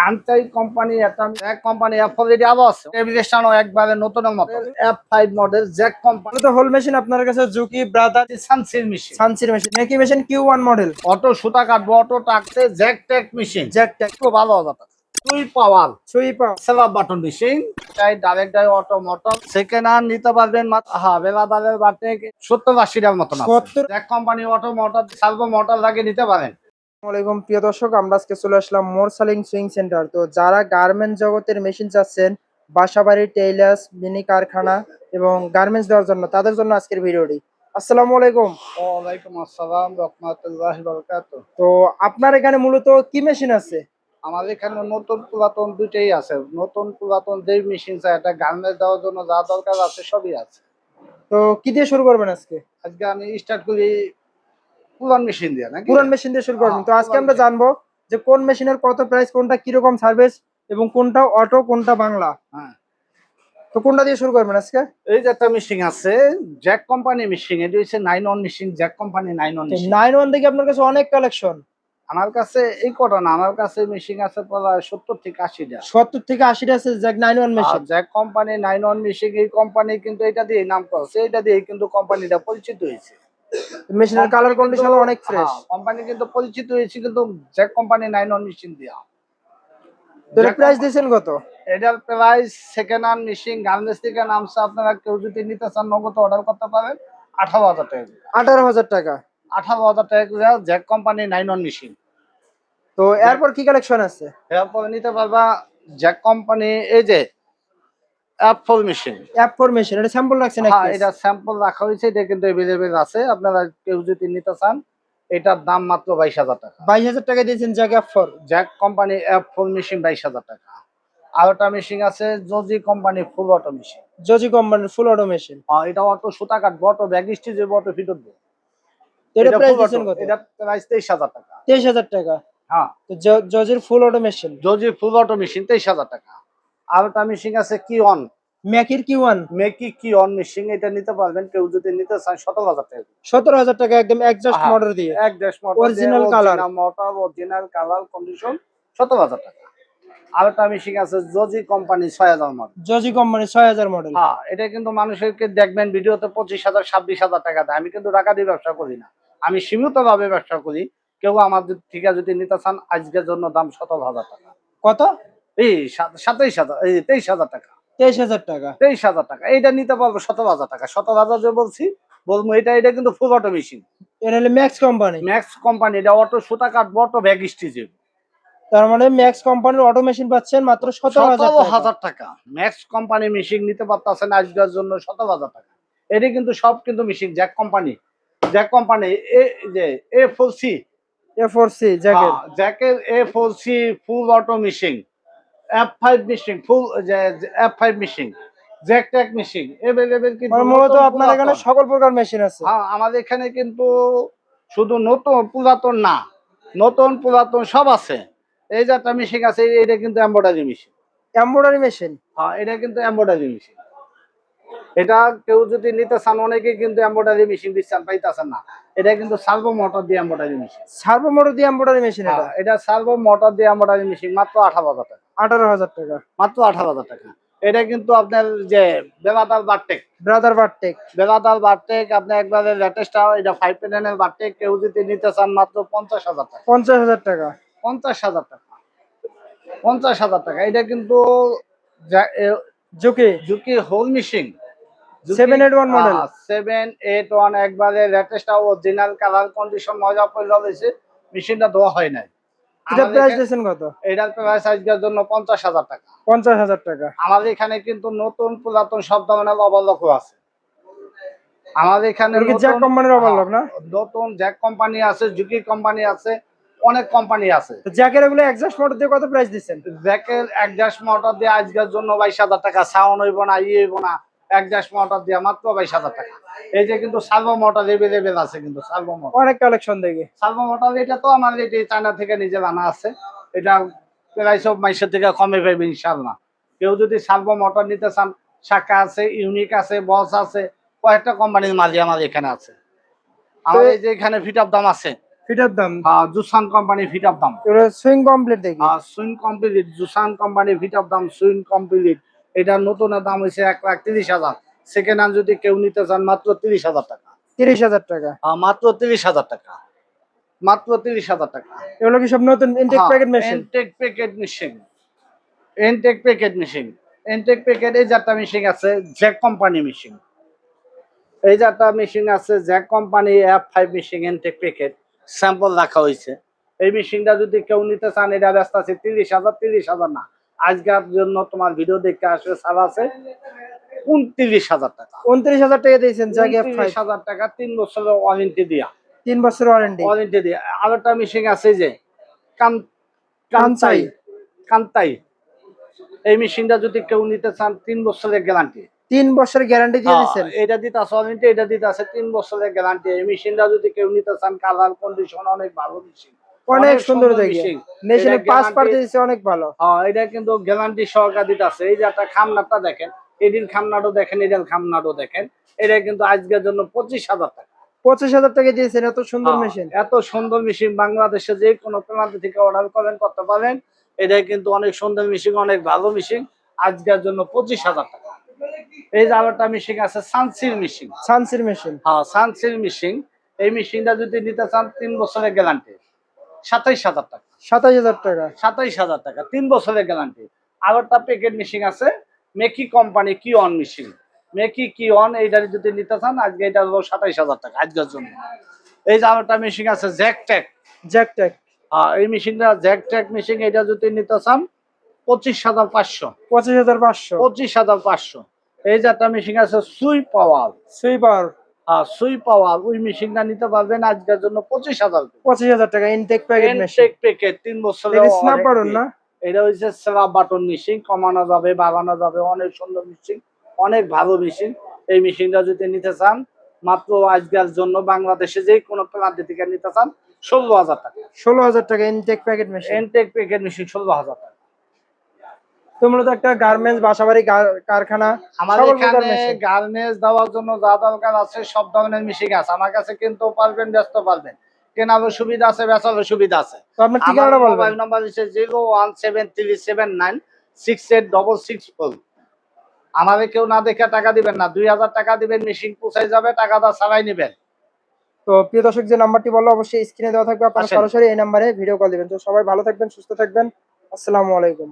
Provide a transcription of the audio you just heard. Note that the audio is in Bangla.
কান্তাই কোম্পানি এক কোম্পানি অ্যাপ অলরেডি আবার আছে। এভিলেশনও একবারে নতুনের মতো। F five model Jack company. তো হোল মেশিন আপনার কাছে জুকি ব্রাদার সানসির মেশিন সানসির machine মেকি machine Q one model auto সুতা কাটবো auto টাকতে Jack tack machine Jack tack খুব ভালো হবে তুই পাওয়াল সুইপা সেলার বাটন মেশিন চাই ডাইরেক্ট ডাই অটো মোটর সেকেন্ড হ্যান্ড নিতে পারবেন হ্যাঁ বেলাদারের বাটে সত্তর আশি টাকার মতন। 70 Jack company auto motor servo motor লাগিয়ে নিতে পারেন। আসসালামাইকুম প্রিয় দর্শক আমরা আজকে চলে আসলাম মোর সালিং সুইং সেন্টার। তো যারা গার্মেন্টস জগতের মেশিন চাচ্ছেন বাসাবাড়ি টেইলার্স মিনি কারখানা এবং গার্মেন্টস দেওয়ার জন্য তাদের জন্য আজকের ভিডিওটি। আসসালামু আলাইকুম ওয়ালাইকুম আসসালাম রহমতুল্লাহ বরকাত। তো আপনার এখানে মূলত কি মেশিন আছে? আমাদের এখানে নতুন পুরাতন দুইটাই আছে। নতুন পুরাতন যেই মেশিন চাই এটা গার্মেন্টস দেওয়ার জন্য যা দরকার আছে সবই আছে। তো কি দিয়ে শুরু করবেন আজকে? আজকে আমি স্টার্ট করি পুরান মেশিন দিয়ে নাকি? পুরান মেশিন দিয়ে শুরু করবেন তো হ্যাঁ, আজকে আমরা জানব যে কোন মেশিনের কত প্রাইস কোনটা কীরকম সার্ভিস এবং কোনটা অটো কোনটা বাংলা। হ্যাঁ। তো কোনটা দিয়ে শুরু করবেন আজকে? এই যে একটা মেশিন আছে জ্যাক কোম্পানি মেশিন এটি হচ্ছে nine one machine Jack company nine one nine one থেকে আপনার কাছে অনেক কালেকশন আমার কাছে এই কটা না আমার কাছে মেশিন আছে প্রায় সত্তর থেকে আশিটা। সত্তর থেকে আশিটা আছে Jack nine one machine Jack company nine one machine এই কোম্পানি কিন্তু এটা দিয়ে নাম করছে এটা দিয়ে কিন্তু কোম্পানিটা পরিচিত হয়েছে। মেশিনের কালার কন্ডিশন অনেক ফ্রেশ কোম্পানি কিন্তু পরিচিত হয়েছে কিন্তু Jack company nine one machine দিয়া। Jack প্রাইস দিয়েছেন কত? এটার price second hand machine garments থেকে নামছে আপনারা কেউ যদি নিতে চান নগদ অর্ডার করতে পারেন আঠারো হাজার টাকা। আঠারো হাজার টাকা। আঠারো হাজার টাকা Jack company nine one machine তো এরপর কি কালেকশন আছে? এরপরে নিতে পারবা জ্যাক কোম্পানি এই যে app four machine app four machine এটা স্যাম্পল রাখছেন হ্যাঁ এটা স্যাম্পল রাখা হয়েছে এটা কিন্তু এভেলেবেল আছে। আপনারা কেউ যদি নিতে চান এটার দাম মাত্র বাইশ হাজার টাকা। বাইশ হাজার টাকা দিয়েছেন Jack app four Jack company app full machine বাইশ হাজার টাকা। আর একটা মেশিন আছে জজি কোম্পানি ফুল অটো মেশিন জজি কোম্পানির ফুল অটো মেশিন এটা অটো সুতা ব্যাগ ফিটর এটা প্রাইস দিয়েছেন কত? এটা প্রাইস তেইশ হাজার টাকা। তেইশ হাজার টাকা? হ্যাঁ। তো জজির ফুল অটো মেশিন জজি ফুল অটো মেশিন তেইশ হাজার টাকা। আর মেশিন আছে কি অন ম্যাকির কি ওয়ান মেকি কি অন মেশিন এটা নিতে পারবেন। কেউ যদি নিতে চান সতেরো হাজার টাকা সতেরো হাজার টাকা একদম একজাস্ট। মডেল দিয়ে। এক দেশ Original colour। Motor original colour condition সতেরো হাজার টাকা। আর একটা মেশিন আছে জজি কোম্পানি ছয় হাজার মডেল জজি কোম্পানি ছয় হাজার মডেল হ্যাঁ এটা কিন্তু দেখবেন ভিডিওতে পঁচিশ হাজার ছাব্বিশ হাজার টাকা দেয়। আমি কিন্তু টাকা দিয়ে ব্যবসা করি না। আমি সীমিত ভাবে ব্যবসা করি। কেউ আমাদের থেকে যদি নিতে চান আজকের জন্য দাম সতেরো হাজার টাকা। কত? এই সাত- সাতাইশ হাজার এই তেইশ হাজার টাকা। তেইশ হাজার টাকা। তেইশ হাজার টাকা। এইটা নিতে পারব সতেরো হাজার টাকা। সতেরো হাজার যে বলছি বলব এটা এটা কিন্তু ফুল অটো মেশিন এটা হলো ম্যাক্স কোম্পানি ম্যাক্স কোম্পানি এটা অটো সুতা কাটবো অটো ব্যাগ স্টিচের। তার মানে ম্যাক্স কোম্পানির অটো মেশিন পাচ্ছেন মাত্র সতেরো হাজার টাকা। ম্যাক্স কোম্পানি মেশিন নিতে পারতেছেন আজকের জন্য সতেরো হাজার টাকা। এটা কিন্তু সব কিন্তু machine Jack company Jack company এ যে A four C A four C jacket জ্যাকের A four C full auto machine F five machine full F five machine Jack tack machine available কিন্তু মানে মূলত আপনার এখানে সকল প্রকার মেশিন আছে। হ্যাঁ আমাদের এখানে কিন্তু শুধু নতুন পুরাতন না নতুন পুরাতন সব আছে। এই যে একটা মেশিন আছে এটা কিন্তু এম্বয়ডারি মেশিন এমব্রয়ডারি মেশিন হ্যাঁ এটা কিন্তু এম্বয়ডারি মেশিন এটা কেউ যদি নিতে চান অনেকে কিন্তু এম্বয়ডারি মেশিন দিচ্ছেন পাইতেছেন না। এটা কিন্তু সার্ভো মোটর দিয়ে এম্বয়ডারি মেশিন সার্ভো মোটর দিয়ে এমব্রয়ডারি মেশিন এটা? এটা সার্ভো মোটর দিয়ে এম্বয়ডারি মেশিন মাত্র আঠারো হাজার টাকা। আঠারো হাজার টাকা। মাত্র আঠারো হাজার টাকা। এটা কিন্তু আপনার যে বেলাদার বারটেক। ব্রাদার বারটেক। বেলাদার বারটেক আপনি একবারে লেটেস্ট এটা ফাইভ পেনের বারটেক কেউ যদি নিতে চান মাত্র পঞ্চাশ হাজার টাকা। পঞ্চাশ হাজার টাকা। পঞ্চাশ হাজার টাকা। পঞ্চাশ হাজার টাকা। এটা কিন্তু Juki. Juki hole machine 781 model। Seven eight one একবারে লেটেস্ট অরিজিনাল কালার কন্ডিশন মজা পড়লে হয়েছে মেশিনটা ধোয়া হয় নাই। এটা প্রাইস দিয়েছেন কত? এটার প্রাইস আজকের জন্য পঞ্চাশ হাজার টাকা। পঞ্চাশ হাজার টাকা। আমাদের এখানে কিন্তু নতুন পুরাতন সব ধরনের অবলক্ষ আছে। আমাদের এখানে জ্যাক কোম্পানির overlock না? নতুন জ্যাক কোম্পানি আছে ঝুঁকি কোম্পানি আছে অনেক কোম্পানি আছে। তো জ্যাকের এগুলো এক্সাস্ট মোটর দিয়ে কত প্রাইস দিচ্ছেন? জ্যাকের একজাস্ট মোটর দিয়ে আজকের জন্য বাইশ হাজার টাকা। সাউন্ড হইব না ইয়ে হইব না। মোটর দিয়ে মাত্র বাইশ হাজার টাকা। এই যে কিন্তু সার্ভো মোটর এভেলেবেল আছে কিন্তু সার্ভো মোটর। অনেক কালেকশন দেখি। সার্ভো মোটর এটা তো আমার এটি চায়না থেকে নিজে আনা আছে। এটা প্রায় সব থেকে কমে পাইবে ইনশাল্লাহ কেউ যদি মোটর নিতে চান শাখা আছে ইউনিক আছে বস আছে কয়েকটা কোম্পানির মাঝে আমার এখানে আছে। আমার এই যে এখানে ফিট অফ দাম আছে। ফিটার দাম? হ্যাঁ জুসান কোম্পানি দাম। সুইং কমপ্লিট দেখি। আর সুইং কমপ্লিট জুসান কোম্পানি ফিট আপ দাম সুইং কমপ্লিট এটা নতুন দাম হয়েছে এক লাখ তিরিশ হাজার। সেকেন্ড হ্যান্ড যদি কেউ নিতে চান মাত্র তিরিশ হাজার টাকা। তিরিশ হাজার টাকা? মাত্র তিরিশ হাজার টাকা। মাত্র তিরিশ হাজার টাকা। এগুলো কি সব নতুন intact packet machine packet machine Entech packet machine Entech packet এই যারটা মেশিন আছে জ্যাক কোম্পানি মেশিন এই যারটা মেশিন আছে Jack company F five machine intact packet sample রাখা হয়েছে এই মেশিনটা যদি কেউ নিতে চান এটা ব্যস্ত আছে তিরিশ হাজার তিরিশ হাজার না। আজকের জন্য তোমার ভিডিও দেখতে আসবে সার আছে উনত্রিশ হাজার টাকা। উনত্রিশ হাজার টাকা দিয়েছেন উনত্রিশ হাজার টাকা তিন বছরের ওয়ারেন্টি দিয়া। তিন বছর ওয়ারেন্টি ওয়ারেন্টি দিয়ে। আর একটা মেশিন আছে যে কান্তাই। কান্তাই। এই মেশিনটা যদি কেউ নিতে চান তিন বছরের গ্যারান্টি তিন বছর গ্যারান্টি দিয়ে দিচ্ছেন এটা দিতে আছে ওয়ারেন্টি এটা দিতে আছে তিন বছরের গ্যারান্টি এই মেশিনটা যদি কেউ নিতে চান কালার কন্ডিশন অনেক ভালো মেশিন অনেক সুন্দর মেশিনে পাঁচ অনেক ভালো। হ্যাঁ এটা কিন্তু গ্যারান্টি সহকার দিতে আছে এই যে একটা খামনাটা দেখেন এদিন খামনাটাও দেখেন এদিন খামনাটাও দেখেন। এটা কিন্তু আজকের জন্য পঁচিশ হাজার টাকা। পঁচিশ হাজার টাকা দিয়েছেন এত সুন্দর হ্যাঁ, মেশিন এত সুন্দর মেশিন বাংলাদেশে যে কোনো প্রান্ত থেকে অর্ডার করেন করতে পারেন। এটা কিন্তু অনেক সুন্দর মেশিন অনেক ভালো মেশিন আজকের জন্য পঁচিশ হাজার টাকা। এই যে আরেকটা মেশিন আছে সানসির মেশিন সানসির মেশিন হ্যাঁ সানসির মেশিন এই মেশিনটা যদি নিতে চান তিন বছরের গ্যারান্টি সাতাইশ হাজার টাকা। সাতাশ হাজার টাকা। সাতাইশ হাজার টাকা তিন বছরের গ্যারান্টি। আর একটা প্যাকেট মেশিন আছে মেকি কোম্পানি কি অন মেশিন। মেকি কি অন এইটা যদি নিতে চান আজকে এটা হলো সাতাইশ হাজার টাকা আজকের জন্য। এই যে আর একটা মেশিন আছে জ্যাক ট্যাক জ্যাক ট্যাক আহ, এই মেশিনটা জ্যাক ট্যাক মেশিন এটা যদি নিতে চান পঁচিশ হাজার পাঁচশো। পঁচিশ হাজার পাঁচশো। পঁচিশ হাজার পাঁচশো। এই যে একটা মেশিন আছে সুই পাওয়ার। সুইপার আর সুই পাওয়ার ওই মেশিনটা নিতে পারবেন আজকের জন্য পঁচিশ হাজার পঁচিশ হাজার টাকা ইনটেক প্যাকেট মেশিন প্যাকেট তিন বছরের স্ন্যাপ বাটন না? এটা হচ্ছে স্ল্যাব বাটন মেশিন কমানো যাবে বাড়ানো যাবে অনেক সুন্দর মেশিন অনেক ভালো মেশিন এই মেশিনটা যদি নিতে চান মাত্র আজকের জন্য বাংলাদেশে যে কোনো প্রান্ত থেকে নিতে চান ষোলো হাজার টাকা। ষোলো হাজার টাকা intact packet machine intact packet machine ষোলো হাজার টাকা। তো মূলত একটা গার্মেন্টস বাসাবাড়ি কারখানা আমাদের সকল এখানে গার্মেন্টস দেওয়ার জন্য যা দরকার আছে সব ধরনের মেশিন আছে। আমার কাছে কিনতেও পারবেন ব্যস্ত পারবেন। কেনারও সুবিধা আছে বেচারও সুবিধা আছে। তো আপনার ঠিকানাটা বলবেন। মোবাইল নাম্বার হচ্ছে zero one seven three seven nine six eight double six four আমাদের কেউ না দেখে টাকা দিবেন না। দুই হাজার টাকা দিবেন মেশিন পৌঁছাই যাবে টাকাটা ছাড়াই নেবেন। তো প্রিয় দর্শক যে নাম্বারটি বলল অবশ্যই স্ক্রিনে দেওয়া থাকবে। আপনারা আসেন। সরাসরি এই নাম্বারে ভিডিও কল দিবেন। তো সবাই ভালো থাকবেন সুস্থ থাকবেন। আসসালামু আলাইকুম।